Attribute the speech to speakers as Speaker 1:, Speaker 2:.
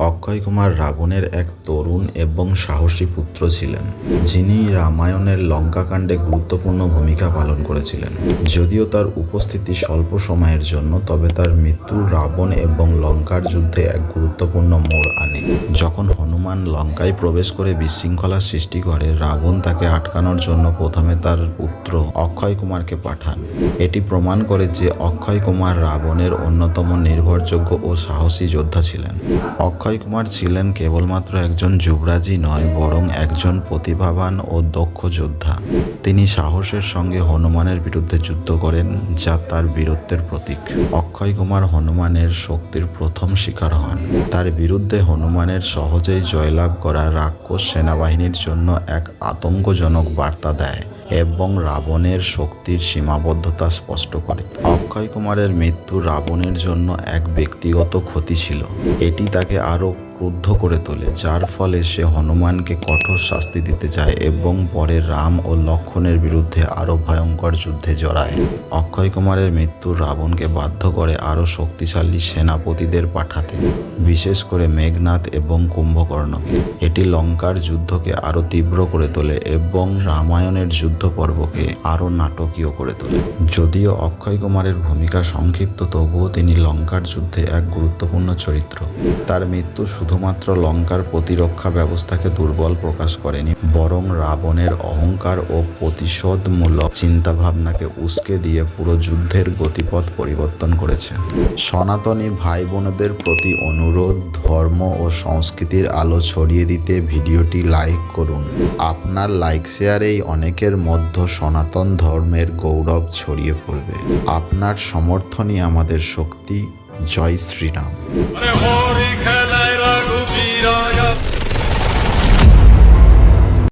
Speaker 1: ok Akshay Kumar রাবণের এক তরুণ এবং সাহসী পুত্র ছিলেন, যিনি রামায়ণের লঙ্কাকাণ্ডে গুরুত্বপূর্ণ ভূমিকা পালন করেছিলেন। যদিও তার উপস্থিতি স্বল্প সময়ের জন্য, তবে তার মৃত্যু রাবণ এবং লঙ্কার যুদ্ধে এক গুরুত্বপূর্ণ মোড় আনে। যখন হনুমান লঙ্কায় প্রবেশ করে বিশৃঙ্খলা সৃষ্টি করে, রাবণ তাকে আটকানোর জন্য প্রথমে তার পুত্র অক্ষয় কুমারকে পাঠান। এটি প্রমাণ করে যে অক্ষয় কুমার রাবণের অন্যতম নির্ভরযোগ্য ও সাহসী যোদ্ধা ছিলেন। অক্ষয় কুমার ছিলেন কেবলমাত্র একজন যুবরাজই নয়, বরং একজন প্রতিভাবান ও দক্ষ যোদ্ধা। তিনি সাহসের সঙ্গে হনুমানের বিরুদ্ধে যুদ্ধ করেন, যা তার বীরত্বের প্রতীক। অক্ষয় কুমার হনুমানের শক্তির প্রথম শিকার হন। তার বিরুদ্ধে হনুমানের সহজেই জয়লাভ করা রাক্ষস সেনাবাহিনীর জন্য এক আতঙ্কজনক বার্তা দেয় এবং রাবণের শক্তির সীমাবদ্ধতা স্পষ্ট করে। অক্ষয় কুমারের মৃত্যু রাবণের জন্য এক ব্যক্তিগত ক্ষতি ছিল। এটি তাকে আরও ক্রুদ্ধ করে তোলে, যার ফলে সে হনুমানকে কঠোর শাস্তি দিতে চায় এবং পরে রাম ও লক্ষণের বিরুদ্ধে আরও ভয়ঙ্কর যুদ্ধে জড়ায়। অক্ষয় কুমারের মৃত্যু রাবণকে বাধ্য করে আরও শক্তিশালী সেনাপতিদের পাঠাতে, বিশেষ করে মেঘনাথ এবং কুম্ভকর্ণকে। এটি লঙ্কার যুদ্ধকে আরও তীব্র করে তোলে এবং রামায়ণের যুদ্ধ পর্বকে আরও নাটকীয় করে তোলে। যদিও অক্ষয় কুমারের ভূমিকা সংক্ষিপ্ত, তবুও তিনি লঙ্কার যুদ্ধে এক গুরুত্বপূর্ণ চরিত্র। তার মৃত্যু শুধুমাত্র লঙ্কার প্রতিরক্ষা ব্যবস্থাকে দুর্বল প্রকাশ করেনি, বরং রাবণের অহংকার ও প্রতিশোধমূলক চিন্তাভাবনাকে উস্কে দিয়ে পুরো যুদ্ধের গতিপথ পরিবর্তন করেছে। সনাতনী ভাই বোনদের প্রতি অনুরোধ, ধর্ম ও সংস্কৃতির আলো ছড়িয়ে দিতে ভিডিওটি লাইক করুন। আপনার লাইক শেয়ারেই অনেকের মধ্যে সনাতন ধর্মের গৌরব ছড়িয়ে পড়বে। আপনার সমর্থনই আমাদের শক্তি। জয় শ্রীরাম।